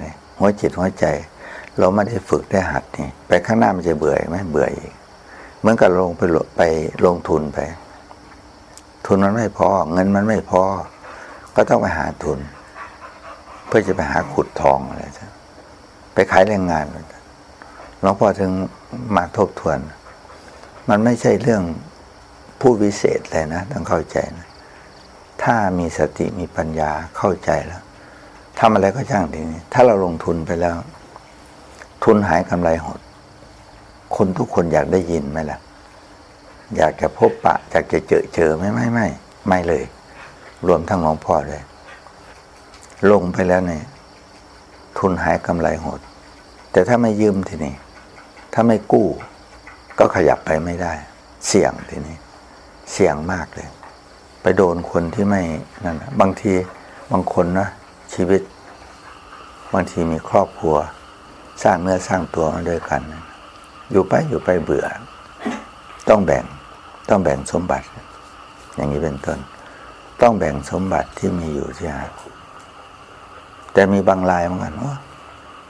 เนี่ยหัวจิตหัวใจ เราไม่ได้ฝึกได้หัดนี่ไปข้างหน้ามันจะเบื่อไหมเบื่ออีกเหมือนกับลงไปลไปลงทุนไป ทุนมันไม่พอ เงินมันไม่พอ ก็ต้องไปหาทุน เพื่อจะไปหาขุดทองอะไรใช่ไปขายแรงงานหลวงพ่อถึงมาทบทวน มันไม่ใช่เรื่องผู้วิเศษเลยนะ ต้องเข้าใจนะ ถ้ามีสติมีปัญญาเข้าใจแล้ว ทำอะไรก็ช่างทีนี้ ถ้าเราลงทุนไปแล้ว ทุนหายกำไรหด คนทุกคนอยากได้ยินไหมล่ะ อยากจะพบปะ อยากจะเจอเจอไม่ไม่ไม่ไม่เลย รวมทั้งหลวงพ่อเลยลงไปแล้วเนี่ย ทุนหายกำไรหด แต่ถ้าไม่ยืมทีนี้ ถ้าไม่กู้ ก็ขยับไปไม่ได้ เสี่ยงทีนี้ เสี่ยงมากเลย ไปโดนคนที่ไม่นั่นบางทีบางคนนะ ชีวิต บางทีมีครอบครัว สร้างเนื้อสร้างตัวมาด้วยกัน อยู่ไปอยู่ไปเบื่อ ต้องแบ่งต้องแบ่งสมบัติ อย่างนี้เป็นต้น ต้องแบ่งสมบัติที่มีอยู่ที่หาแต่มีบางรายเหมือนกันว่า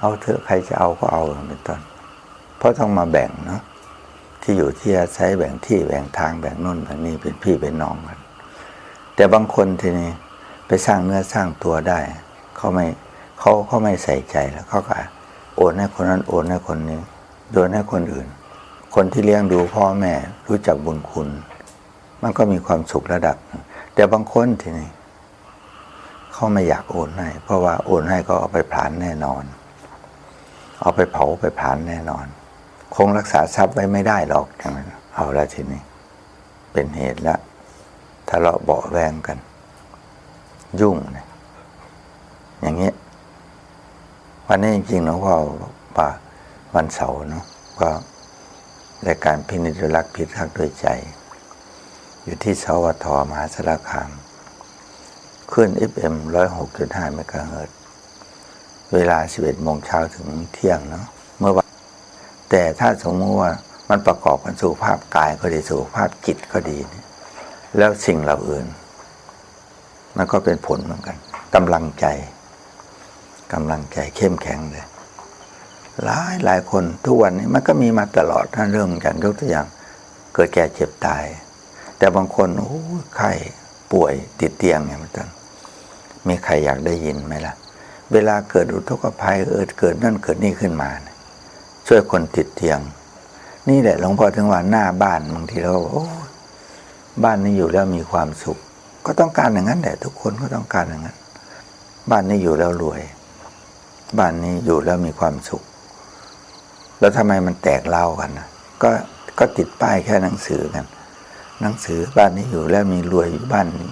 เอาเถอะใครจะเอาก็เอาเป็นต้น เพราะต้องมาแบ่งเนาะที่อยู่ที่อาศัยแบ่งที่แบ่งทางแบ่งนู่นแบ่งนี่เป็นพี่เป็นน้องกัน แต่บางคนทีนี้ไปสร้างเนื้อสร้างตัวได้ เขาไม่เขาเขาไม่ใส่ใจแล้วเขาก็โอนให้คนนั้นโอนให้คนนี้โยนให้คนอื่น คนที่เลี้ยงดูพ่อแม่รู้จักบุญคุณ มันก็มีความสุขระดับ แต่บางคนทีนี้เขาไม่อยากโอนให้ เพราะว่าโอนให้ก็เอาไปผลานแน่นอน เอาไปเผาไปผลานแน่นอน คงรักษาทรัพย์ไว้ไม่ได้หรอกอย่างนั้นเอาละทีนี้ เป็นเหตุล้วทะเลาะเบาแวงกัน ยุ่งเนี่ย อย่างเงี้ยวันนี้จริงๆหลวงพ่อป่าวันเสาร์เนาะก็รายการพินิจรักพิทักษ์ด้วยใจ อยู่ที่สวทมหาสารคามขึ้น FM 106.5เมกะเฮิรตเวลา 11โมงเช้าถึงเที่ยงเนาะเมื่อวันแต่ถ้าสมมติว่ามันประกอบกันสุขภาพกายก็ดีสุขภาพจิตก็ดี แล้วสิ่งเหล่าอื่น มันก็เป็นผลเหมือนกันกำลังใจ กำลังใจเข้มแข็งเลยหลายหลายคนทุกวันนี้มันก็มีมาตลอดนเรื่องอย่างยกตัวอย่างเกิดแก่เจ็บตาย แต่บางคนโอ้ไข้ป่วยติดเตียงเนี่ยมันต้นมีใครอยากได้ยินไหมล่ะ เวลาเกิดอุทกภัยเออเกิดนั่นเกิดนี่ขึ้นมานช่วยคนติดเตียง นี่แหละหลวงพ่อถึงว่าหน้าบ้านบางทีเราก็บอกโอ้บ้านนี้อยู่แล้วมีความสุข ก็ต้องการอย่างนั้นแหละทุกคนก็ต้องการอย่างนั้น บ้านนี้อยู่แล้วรวย บ้านนี้อยู่แล้วมีความสุข แล้วทำไมมันแตกเล่ากันนะก็ก็ติดป้ายแค่หนังสือกัน หนังสือบ้านนี้อยู่แล้วมีรวยอยู่บ้านนี้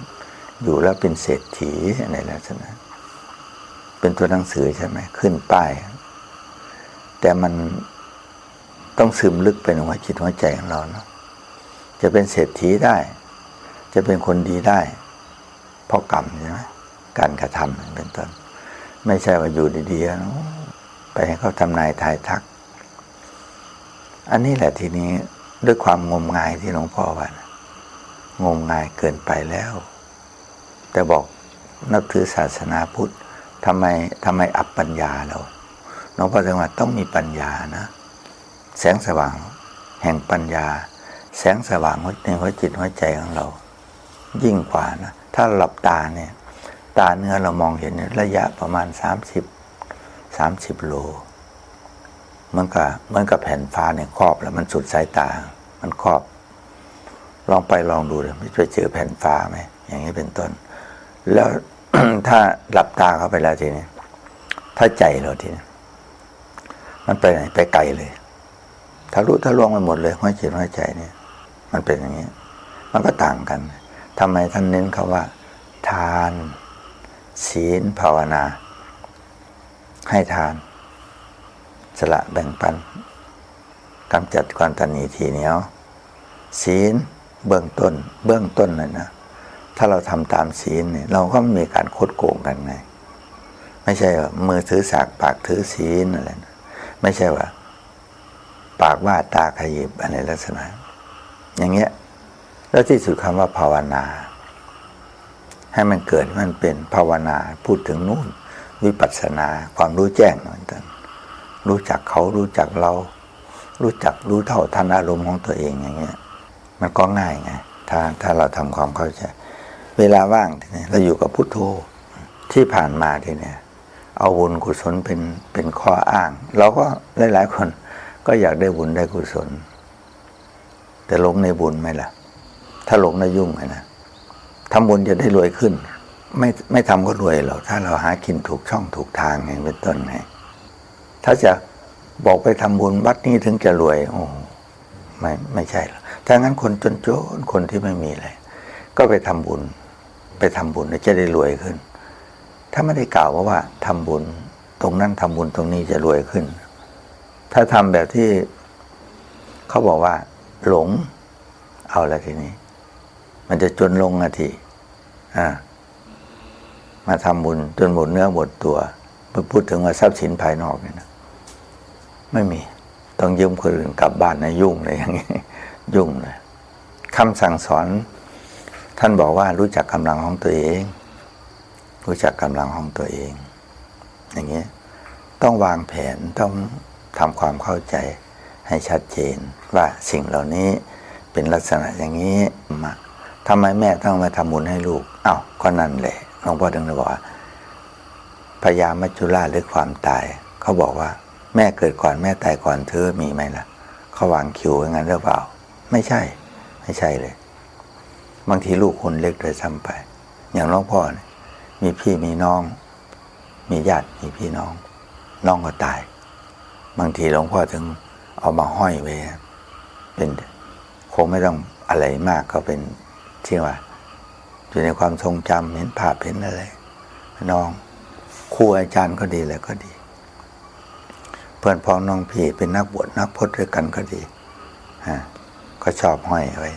อยู่แล้วเป็นเศรษฐีอะไรลักษณะเป็นตัวหนังสือใช่ไหมขึ้นป้าย แต่มันต้องซึมลึกไปในหัวจิตหัวใจของเราเนาะจะเป็นเศรษฐีได้ จะเป็นคนดีได้ เพราะกรรมใช่ไหมการกระทำเป็นต้น ไม่ใช่ว่าอยู่ดีๆไปให้เขาทำนายทายทัก อันนี้แหละทีนี้ด้วยความงมงายที่หลวงพ่อว่านะงมงายเกินไปแล้ว แต่บอกนับถือศาสนาพุทธทำไมทำไมอับปัญญาเราหลวงพ่อถึงว่าต้องมีปัญญานะ แสงสว่างแห่งปัญญา แสงสว่างในหัวจิตหัวใจของเรา ยิ่งกว่านะ ถ้าหลับตาเนี่ย ตาเนื้อเรามองเห็นระยะประมาณสามสิบสามสิบโล มันก็เหมือนกับแผ่นฟ้าเนี่ยครอบแล้วมันสุดสายตา มันครอบ ลองไปลองดูเลยไม่ไปเจอแผ่นฟ้าไหมอย่างนี้เป็นต้น แล้วถ้าหลับตาเข้าไปแล้วทีนี้ถ้าใจเราทีนี้มันไปไหนไปไกลเลยทะลุทะลวงไปหมดเลยหัวจิตหัวใจเนี่ย มันเป็นอย่างนี้ มันก็ต่างกันทำไมท่านเน้นคาว่า ทาน ศีลภาวนา ให้ทาน สละแบ่งปันกำจัดความตันหนีทีเหนียว ศีลเบื้องต้น เบื้องต้นเลยนะ ถ้าเราทำตามศีลเนี่ยเราก็ไม่มีการโคดโกงกันไง ไม่ใช่ว่ามือถือสากปากถือศีลอะไรนะไม่ใช่ว่า ปากว่าตาขยิบอะไรลักษณะ อย่างเงี้ย แล้วที่สุดคำว่าภาวนา ให้มันเกิดมันเป็นภาวนาพูดถึงนู่น วิปัสสนาความรู้แจ้งเหมือนกันรู้จักเขารู้จักเรา รู้จักรู้เท่าทันอารมณ์ของตัวเองอย่างเงี้ย มันก็ง่ายไงถ้าถ้าเราทำความเข้าใจ เวลาว่างทีนี้เราอยู่กับพุทโธที่ผ่านมาทีเนี้ยเอาบุญกุศลเป็นเป็นข้ออ้าง เราก็หลายๆคนก็อยากได้บุญได้กุศล แต่หลงในบุญไหมล่ะ ถ้าหลงในยุ่งไหมนะ ทำบุญจะได้รวยขึ้น ไม่ไม่ทำก็รวยหรอกถ้าเราหากินถูกช่องถูกทางอย่างเป็นต้นไงถ้าจะบอกไปทำบุญวัดนี้ถึงจะรวย โอ้ไม่ไม่ใช่หรอกถ้างั้นคนจนจนคนที่ไม่มีอะไรก็ไปทำบุญ ไปทำบุญจะได้รวยขึ้น ถ้าไม่ได้กล่าวว่าว่าทำบุญตรงนั้นทำบุญตรงนี้จะรวยขึ้น ถ้าทำแบบที่เขาบอกว่า หลง เอาละทีนี้ มันจะจนลงนาทีอ่ามาทำบุญจนหมดเนื้อหมดตัวไปพูดถึงว่าทรัพย์สินภายนอกเนี่ยนะไม่มี ต้องยืมคนอื่นกลับบ้านนะยุ่งเลยอย่างนี้ ยุ่งเลยคำสั่งสอน ท่านบอกว่ารู้จักกำลังของตัวเอง รู้จักกำลังของตัวเอง อย่างนี้ยต้องวางแผนต้องทำความเข้าใจให้ชัดเจนว่าสิ่งเหล่านี้เป็นลักษณะอย่างนี้มา ทำไมแม่ต้องมาทำบุญให้ลูกอ้าวก็นั่นแหละหลวงพ่อถึงบอกว่าพยามัจจุราชหรือความตาย เขาบอกว่า แม่เกิดก่อนแม่ตายก่อนเธอมีไหมล่ะเขาวางคิวอย่างนั้นหรือเปล่า ไม่ใช่ ไม่ใช่เลย บางทีลูกคนเล็กโดยซ้ำไป อย่างหลวงพ่อเนี่ยมีพี่มีน้อง มีญาติมีพี่น้อง น้องก็ตาย บางทีหลวงพ่อถึงเอามาห้อยไว้เป็นคงไม่ต้องอะไรมากก็เป็น ที่ว่า อยู่ในความทรงจำเห็นภาพเห็นอะไรน้องครูอาจารย์ก็ดีแล้วก็ดี เพื่อนพ้องน้องพี่เป็นนักบวชนักพจน์ด้วยกันก็ดีฮะก็ชอบห้อยไว้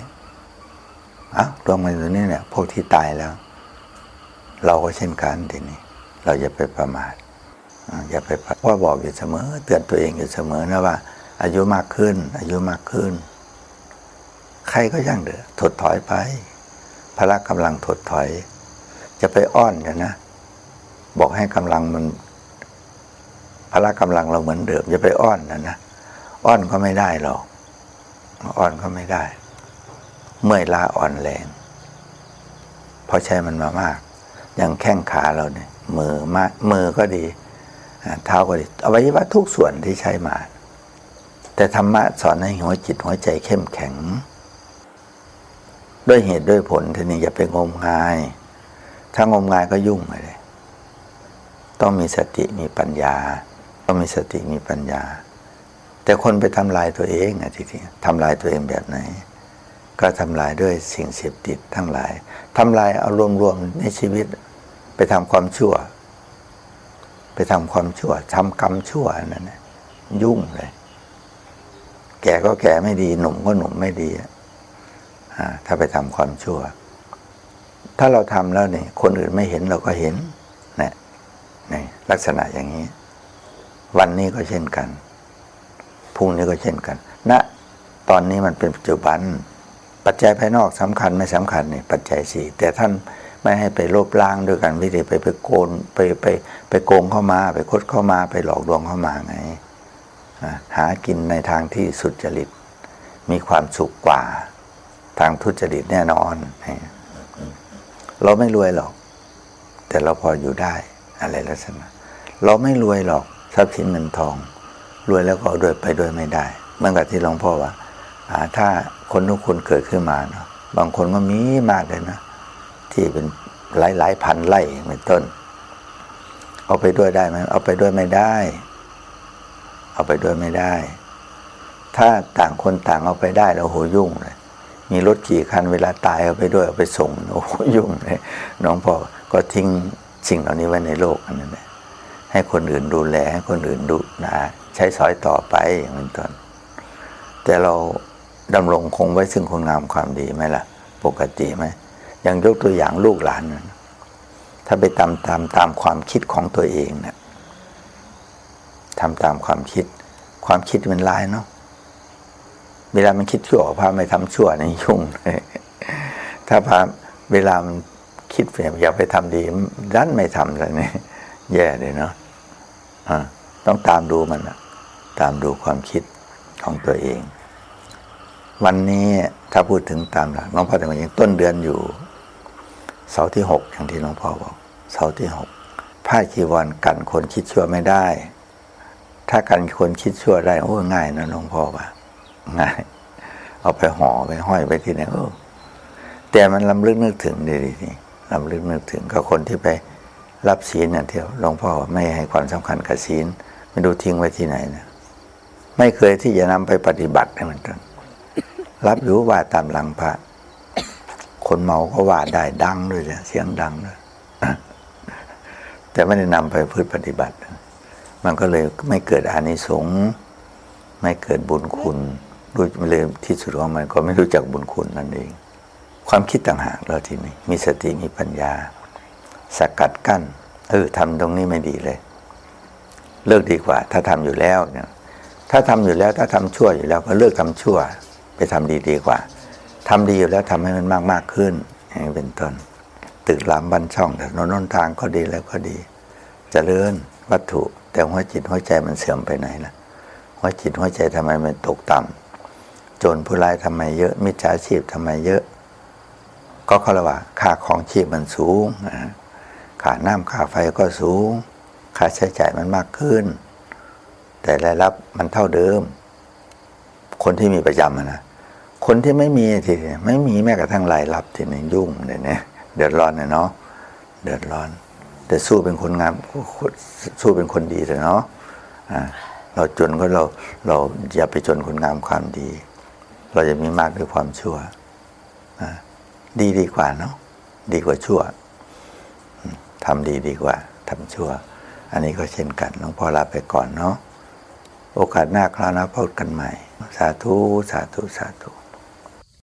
อะรวมกันตรงนี้เนี่ยพวกที่ตายแล้ว เราก็เช่นกันทีนี้เราอย่าไปประมาทอ่าอย่าไปว่าบอกอยู่เสมอ เตือนตัวเองอยู่เสมอนะว่า อายุมากขึ้น อายุมากขึ้น ใครก็ย่างเดือถดถอยไป พละกำลังถดถอย จะไปอ้อนกันนะ บอกให้กำลังมันพละกำลังเราเหมือนเดิมอย่าไปอ้อนนะนะอ้อนก็ไม่ได้หรอกอ้อนก็ไม่ได้ เมื่อยล้าอ่อนแรงเพราะใช้มันมามาก อย่างแข้งขาเราเนี่ยมือมามือก็ดีเท้าก็ดีอวัยวะทุกส่วนที่ใช้มา แต่ธรรมะสอนให้หัวจิตหัวใจเข้มแข็ง ด้วยเหตุด้วยผลทีนี้อย่าไปงมงาย ถ้างมงายก็ยุ่งเลย ต้องมีสติมีปัญญา ต้องมีสติมีปัญญา แต่คนไปทำลายตัวเองอะทีนี้ทำลายตัวเองแบบไหน ก็ทำลายด้วยสิ่งเสพติดทั้งหลายทำลายเอารวมๆในชีวิต ไปทำความชั่ว ไปทำความชั่วทำกรรมชั่วนั่นนะยุ่งเลย แก่ก็แก่ไม่ดีหนุ่มก็หนุ่มไม่ดีอะ ถ้าไปทำความชั่ว ถ้าเราทำแล้วเนี่ยคนอื่นไม่เห็นเราก็เห็นนี่นี่ลักษณะอย่างนี้ วันนี้ก็เช่นกันพรุ่งนี้ก็เช่นกันณนะตอนนี้มันเป็นปัจจุบัน ปัจจัยภายนอกสำคัญไม่สำคัญเนี่ยปัจจัยสี่แต่ท่านไม่ให้ไปลบล้างด้วยกันวิธีไปไปโกนไปไปไปโกงเข้ามา ไปคดเข้ามาไปหลอกลวงเข้ามาไงหากินในทางที่สุจริต มีความสุขกว่า ทางทุจริตแน่นอน เราไม่รวยหรอก แต่เราพออยู่ได้อะไรลักษณะ เราไม่รวยหรอกทรัพย์สินเงินทอง รวยแล้วก็เอาด้วยไปด้วยไม่ได้เมื่อกับที่หลวงพ่อว่าถ้าคนทุกคนเกิดขึ้นมาเนาะบางคนก็มีมากเลยนะ ที่เป็นหลายหลายพันไร่เป็นต้น เอาไปด้วยได้ไหมเอาไปด้วยไม่ได้ เอาไปด้วยไม่ได้ ถ้าต่างคนต่างเอาไปได้แล้วโหยุ่งเลย มีรถกี่คันเวลาตายเอาไปด้วยเอาไปส่งโอ้โยุ่งเลยน้องพ่อก็ทิ้งสิ่งเหล่านี้ไว้ในโลกอันนั้นแหละให้คนอื่นดูแลให้คนอื่นดูนะใช้สอยต่อไปอย่างเป็นต้นแต่เราดำรงคงไว้ซึ่งคุณงามความดีไหมล่ะ ปกติไหมอย่างยกตัวอย่างลูกหลานนะถ้าไปตามตามตามความคิดของตัวเองเนะี่ยทำตามความคิด ความคิดมันร้ายเนาะ เวลามันคิดชั่วพาไม่ทำชั่วนี่ยุ่งเลยถ้าพาเวลามันคิดอย่าไปทำดีดันไม่ทำเลยนี่แย่เลยเนาะอ่าต้องตามดูมันนะตามดูความคิดของตัวเอง วันนี้ถ้าพูดถึงตามหลักหลวงพ่อแต่มันยังต้นเดือนอยู่เสาร์ที่หกอย่างที่หลวงพ่อบอกเสาร์ที่หกผ้าจีวรกันคนคิดชั่วไม่ได้ ถ้ากันคนคิดชั่วได้โอ้ง่ายนะหลวงพ่อว่า ง่ายเอาไปห่อไปห้อยไปที่ไหนโอ้แต่มันลำลึกนึกถึงดีดีนี่ลำลึกนึกถึงกับคนที่ไปรับศีลเนี่ยที่หลวงพ่อไม่ให้ความสำคัญกับศีลไม่ดูทิ้งไว้ที่ไหนนะไม่เคยที่จะนำไปปฏิบัติให้มันตนรับอยู่ว่าตามหลังพระ คนเมาก็ว่าได้ดังด้วยเสียงดังด้วยแต่ไม่ได้นำไปพืชปฏิบัติ มันก็เลยไม่เกิดอานิสงส์ไม่เกิดบุญคุณ รู้เลยที่สุดของมันก็ไม่รู้จักบุญคุณนั่นเอง ความคิดต่างหากเราทีนี้มีสติมีปัญญา สกัดกั้นเออทำตรงนี้ไม่ดีเลย เลิกดีกว่า ถ้าทำอยู่แล้วเนี่ยถ้าทำอยู่แล้วถ้าทำชั่วอยู่แล้วก็เลิกทำชั่ว ไปทำดีดีกว่าทำดีอยู่แล้วทำให้มันมากมากขึ้นอย่างนี้เป็นต้นตึกรามบันช่องถนนหนทางก็ดีแล้วก็ดีจเจริญวัตถุ แต่หัวจิตหัวใจมันเสื่อมไปไหนล่ะหัวจิตหัวใจทำไมมันตกต่ำโจรผู้ร้ายทำไมเยอะ มิจฉาชีพทำไมเยอะ ก็เขาเรียกว่าค่าของชีพมันสูงค่าน้ำค่าไฟก็สูง ค่าใช้จ่ายมันมากขึ้น แต่รายรับมันเท่าเดิม คนที่มีประจำนะคนที่ไม่มีทีนี้ไม่มีแม้กระทั่งรายรับทีนี้ยุ่งเลยเนี่ยเดือดร้อนเลยเนาะเดือดร้อน แต่สู้เป็นคนงามสู้เป็นคนดีเลยเนาะเราจนก็เราเราอย่าไปจนคนงามความดี เราจะมีมากด้วยความชั่วดีดีกว่าเนาะดีกว่าชั่วทำดีดีกว่าทำชั่ว อันนี้ก็เช่นกันหลวงพ่อลาไปก่อนเนาะโอกาสหน้าคราวหน้าพบกันใหม่ สาธุ สาธุ สาธุ